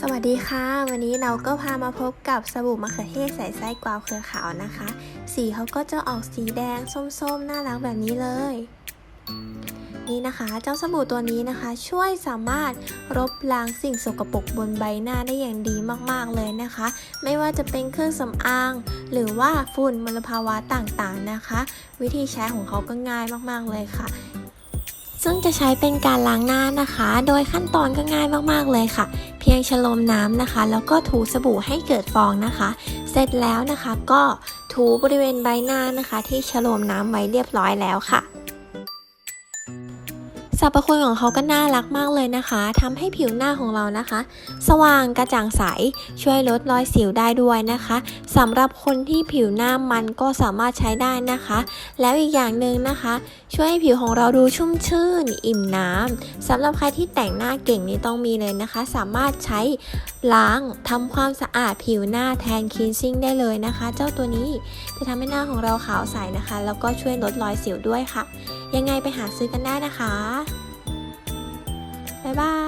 สวัสดีค่ะ วันนี้เราก็พามาพบกับสบู่มะเขือเทศใส่ไส้กวาวเครือขาวนะคะ สีเขาก็จะออกสีแดงส้มๆ น่ารักแบบนี้เลย นี่นะคะ เจ้าสบู่ตัวนี้นะคะ ช่วยสามารถลบล้างสิ่งสกปรกบนใบหน้าได้อย่างดีมากๆเลยนะคะ ไม่ว่าจะเป็นเครื่องสำอาง หรือว่าฝุ่นมลภาวะต่างๆนะคะ วิธีใช้ของเขาก็ง่ายมากๆเลยค่ะ ซึ่งจะใช้เป็นการล้างหน้านะคะ โดยขั้นตอนก็ง่ายมากๆเลยค่ะ เพียงชโลมน้ำนะคะ แล้วก็ถูสบู่ให้เกิดฟองนะคะ เสร็จแล้วนะคะก็ถูบริเวณใบหน้านะคะ ที่ชโลมน้ำไว้เรียบร้อยแล้วค่ะ สรรพคุณของเขาก็น่ารักมากเลยนะคะทำให้ผิวหน้าของเรานะคะ สว่างกระจ่างใส ช่วยลดรอยสิวได้ด้วยนะคะสำหรับคนที่ผิวหน้ามันก็สามารถใช้ได้นะคะ แล้วอีกอย่างหนึ่งนะคะ ช่วยให้ผิวของเราดูชุ่มชื่น อิ่มน้ำสำหรับใครที่แต่งหน้าเก่งนี่ต้องมีเลยนะคะ สามารถใช้ล้างทำความสะอาดผิวหน้าแทนคินซิ่งได้เลยนะคะ เจ้าตัวนี้จะทำให้หน้าของเราขาวใสนะคะ แล้วก็ช่วยลดรอยสิวด้วยค่ะ ยังไงไปหาซื้อกันได้นะคะ บ๊ายบาย